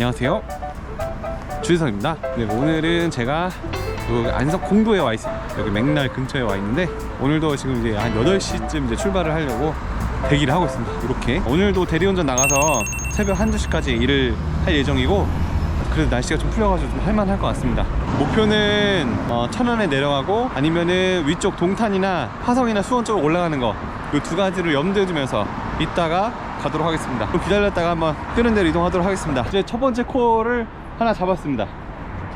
안녕하세요. 주혜성입니다. 네, 오늘은 제가 안성 공도에 와 있습니다. 여기 맥날 근처에 와 있는데 오늘도 지금 이제 한 8시쯤 이제 출발을 하려고 대기를 하고 있습니다. 이렇게 오늘도 대리운전 나가서 새벽 1, 2시까지 일을 할 예정이고 그래도 날씨가 좀 풀려가지고 좀 할만할 것 같습니다. 목표는 어, 천안에 내려가고 아니면은 위쪽 동탄이나 화성이나 수원 쪽으로 올라가는 거 이 두 가지를 염두에 두면서 이따가 가도록 하겠습니다. 좀 기다렸다가 한번 뜨는 데로 이동하도록 하겠습니다. 이제 첫 번째 콜을 하나 잡았습니다.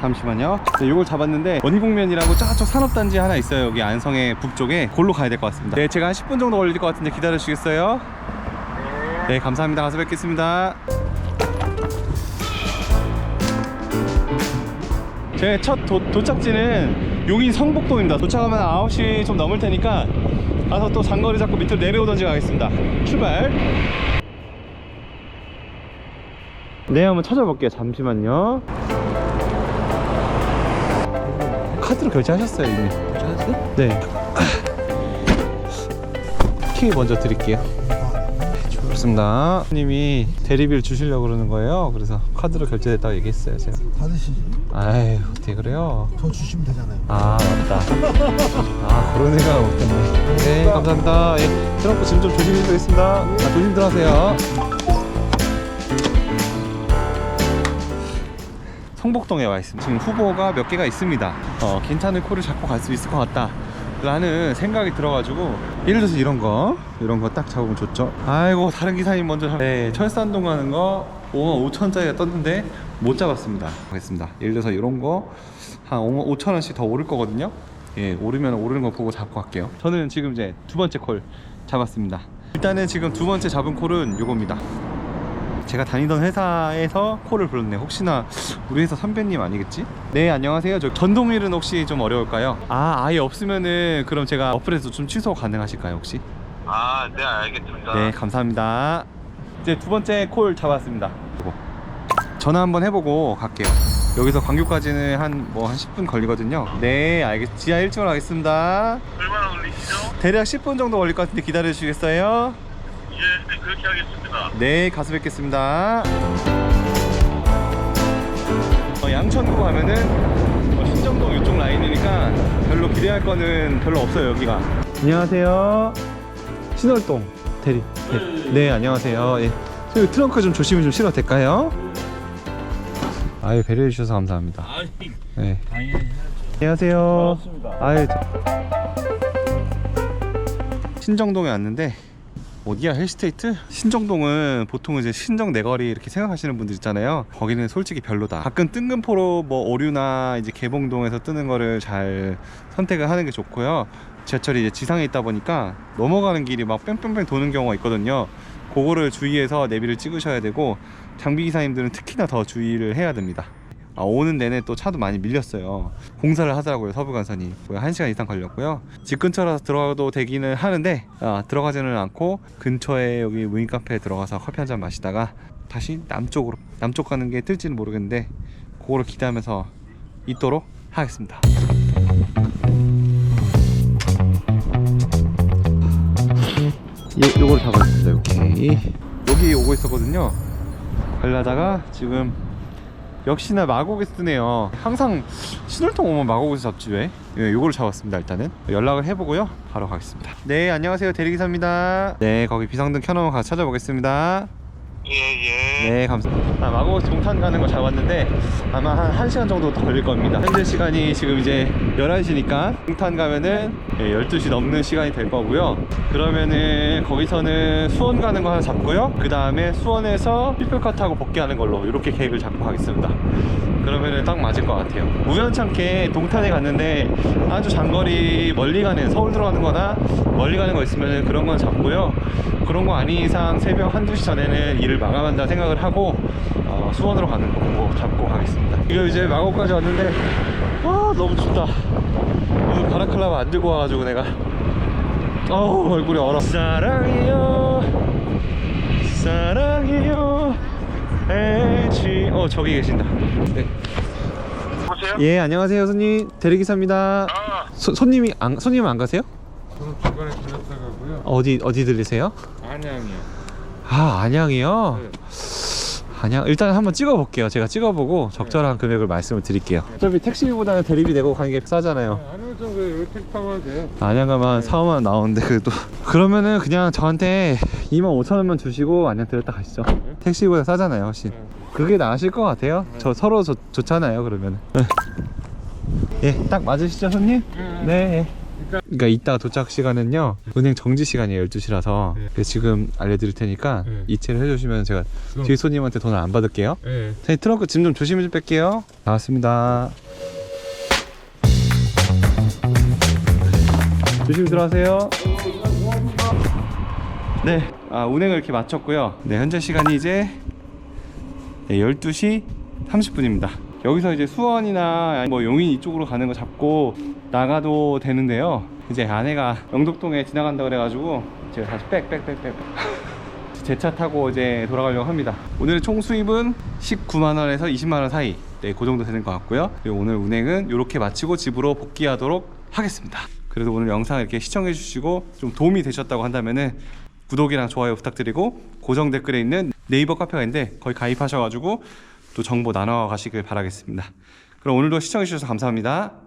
잠시만요. 네, 이걸 잡았는데 원희봉면이라고 저쪽 산업단지 하나 있어요. 여기 안성의 북쪽에 골로 가야 될 것 같습니다. 네, 제가 한 10분 정도 걸릴 것 같은데 기다려 주시겠어요? 네, 감사합니다. 가서 뵙겠습니다. 제 첫 도착지는 용인 성북동입니다. 도착하면 9시 좀 넘을 테니까 가서 또 장거리 잡고 밑으로 내려오던지 가겠습니다. 출발. 네, 한번 찾아볼게요. 잠시만요. 카드로 결제하셨어요, 이미. 찾았어요? 네. 키 먼저 드릴게요. 좋습니다. 님이 대리비를 주시려고 그러는 거예요. 그래서 카드로 결제됐다고 얘기했어요, 제가. 받으시지. 아유, 어떻게 그래요? 더 주시면 되잖아요. 아, 맞다. 아, 그런 생각을 못했네. 네, 감사합니다. 예, 트렁크 짐 좀 조심히 들겠습니다. 아, 조심 들어가세요. 성북동에 와 있습니다. 지금 후보가 몇 개가 있습니다. 어, 괜찮은 콜을 잡고 갈 수 있을 것 같다. 라는 생각이 들어가지고 예를 들어서 이런 거 이런 거 딱 잡으면 좋죠. 아이고 다른 기사님 먼저 잡... 네 철산동 가는 거 5만 5천짜리가 떴는데 못 잡았습니다. 하겠습니다. 예를 들어서 이런 거 한 5만 5천 원씩 더 오를 거거든요. 예 오르면 오르는 거 보고 잡고 갈게요. 저는 지금 이제 두 번째 콜 잡았습니다. 일단은 지금 두 번째 잡은 콜은 요겁니다 제가 다니던 회사에서 콜을 불렀네 혹시나 우리 회사 선배님 아니겠지? 네 안녕하세요 저 전동일은 혹시 좀 어려울까요? 아 아예 없으면은 그럼 제가 어플에서 좀 취소 가능하실까요 혹시? 아, 네, 알겠습니다. 네 감사합니다 이제 두 번째 콜 잡았습니다. 전화 한번 해보고 갈게요 여기서 광교까지는 한 뭐 한 10분 걸리거든요 네 알겠 지하 1층으로 가겠습니다 얼마나 걸리시죠? 대략 10분 정도 걸릴 것 같은데 기다려 주시겠어요? 예, 네, 그렇게 하겠습니다. 네, 가서 뵙겠습니다. 어, 양천구 가면은 어, 신정동 이쪽 라인이니까 별로 기대할 거는 별로 없어요 여기가. 안녕하세요. 신월동 대리. 네, 네 안녕하세요. 예. 저기 트렁크 좀 조심히 좀 실어도 될까요? 아유 배려해 주셔서 감사합니다. 아니, 네. 당연히 해야죠. 안녕하세요. 반갑습니다. 아유. 신정동에 왔는데 어디야 헬스테이트? 신정동은 보통 이제 신정 내거리 이렇게 생각하시는 분들 있잖아요. 거기는 솔직히 별로다. 가끔 뜬금포로 뭐 오류나 이제 개봉동에서 뜨는 거를 잘 선택을 하는 게 좋고요. 지하철이 이제 지상에 있다 보니까 넘어가는 길이 막 뺑뺑뺑 도는 경우가 있거든요. 그거를 주의해서 내비를 찍으셔야 되고 장비 기사님들은 특히나 더 주의를 해야 됩니다. 아, 오는 내내 또 차도 많이 밀렸어요. 공사를 하더라고요 서부간선이. 거의 1시간 이상 걸렸고요. 집 근처라서 들어가도 되기는 하는데 아, 들어가지는 않고 근처에 여기 무인 카페에 들어가서 커피 한 잔 마시다가 다시 남쪽으로 남쪽 가는 게 뜰지는 모르겠는데 그거를 기대하면서 있도록 하겠습니다. 예, 요거를 잡았습니다 오케이. 여기 오고 있었거든요. 가려다가 지금 역시나 마곡에서 뜨네요. 항상 신월통 오면 마곡에서 잡지 왜? 예, 요거를 잡았습니다 일단은. 연락을 해보고요. 바로 가겠습니다. 네 안녕하세요. 대리기사입니다. 네 거기 비상등 켜놓으면 가서 찾아보겠습니다 예, 예. 네 감사합니다. 아, 마곡에서 동탄 가는 거 잡았는데 아마 한 1시간 정도 더 걸릴 겁니다. 현재 시간이 지금 이제 11시니까 동탄 가면은 예, 12시 넘는 시간이 될 거고요. 그러면은 거기서는 수원 가는 거 하나 잡고요. 그 다음에 수원에서 삐뚤카 타고 복귀하는 걸로 이렇게 계획을 잡고 가겠습니다 그러면은 딱 맞을 것 같아요. 우연찮게 동탄에 갔는데 아주 장거리 멀리 가는 서울 들어가는 거나 멀리 가는 거 있으면 그런 건 잡고요. 그런 거 아닌 이상 새벽 한두 시 전에는 일을 마감한다 생각을 하고 어, 수원으로 가는 거 잡고 가겠습니다. 이거 이제 마곡까지 왔는데 아 너무 춥다. 오늘 바라클라바 안 들고 와가지고 내가. 어우 얼굴이 얼어. 사랑해요. 사랑해요 애지 어 저기 계신다 네. 보세요? 예 안녕하세요 손님 대리기사입니다 아, 소, 손님이 안 손님 안 가세요? 저는 중간에 들렸다 가고요. 어디 어디 들리세요? 안양이요. 아 안양이요? 네. 반향 일단 한번 찍어볼게요. 제가 찍어보고 적절한 금액을 말씀을 드릴게요. 어차피 택시비보다는 대리비 내고 가는 게 싸잖아요. 아니면 좀그 택 타면 돼요. 안양가만 4, 5만 원 나오는데 그래도 그러면은 그냥 저한테 2만 5천 원만 주시고 안양 들었다 가시죠. 택시보다 싸잖아요, 훨씬. 그게 나으실 것 같아요. 저 서로 좋, 좋잖아요, 그러면. 예, 딱 맞으시죠, 손님? 네. 그러니까 이따 도착 시간은요 은행 정지 시간이에요 12시라서 네. 지금 알려드릴 테니까 네. 이체를 해주시면 제가 그럼- 뒤에 손님한테 돈을 안 받을게요. 예. 자, 이 트렁크 짐 좀 조심히 좀 뺄게요. 나왔습니다. 조심히 들어가세요. 네 아, 운행을 이렇게 마쳤고요. 네 현재 시간이 이제 네, 12시 30분입니다 여기서 이제 수원이나 뭐 용인 이쪽으로 가는 거 잡고 나가도 되는데요 이제 아내가 영덕동에 지나간다 그래가지고 제가 다시 빽빽빽빽 제 차 타고 이제 돌아가려고 합니다. 오늘의 총 수입은 19만 원에서 20만 원 사이. 네, 그 정도 되는 것 같고요. 그리고 오늘 운행은 이렇게 마치고 집으로 복귀하도록 하겠습니다. 그래도 오늘 영상 이렇게 시청해 주시고 좀 도움이 되셨다고 한다면은 구독이랑 좋아요 부탁드리고 고정 댓글에 있는 네이버 카페가 있는데 거기 가입하셔가지고 또 정보 나눠 가시길 바라겠습니다. 그럼 오늘도 시청해 주셔서 감사합니다.